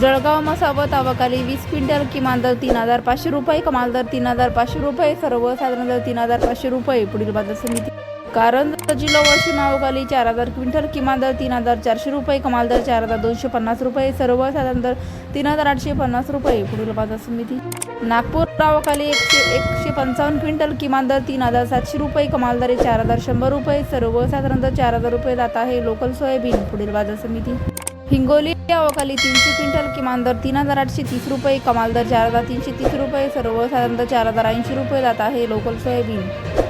जळगाव मसावत ताबाखाली वीस क्विंटल किमान दर तीन हजार पाचशे रुपये कमाल दर तीन हजार पाचशे रुपये सर्वसाधारण दर तीन हजार पाचशे रुपये पुढील बाजार समिती. कारण जिल्हा वर्षी नावखाली चार हजार क्विंटल किमान दर तीन हजार चारशे रुपये कमाल दर चार हजार दोनशे पन्नास रुपये सर्वसाधारण दर तीन हजार आठशे पन्नास रुपये पुढील बाजार समिती. नागपूर गावाखाली एकशे एकशे पंचावन्न क्विंटल किमान दर तीन हजार सातशे रुपये कमाल दर चार हजार शंभर रुपये सर्वसाधारण दर चार हजार रुपये जात आहे लोकल सोयाबीन पुढील बाजार समिती. हिंगोली गावाखाली तीनशे क्विंटल किमान दर तीन हजार आठशे तीस रुपये कमाल दर चार हजार तीनशे तीस रुपये सर्वसाधारण दर चार हजार ऐंशी रुपये जात आहे लोकल सोयाबीन.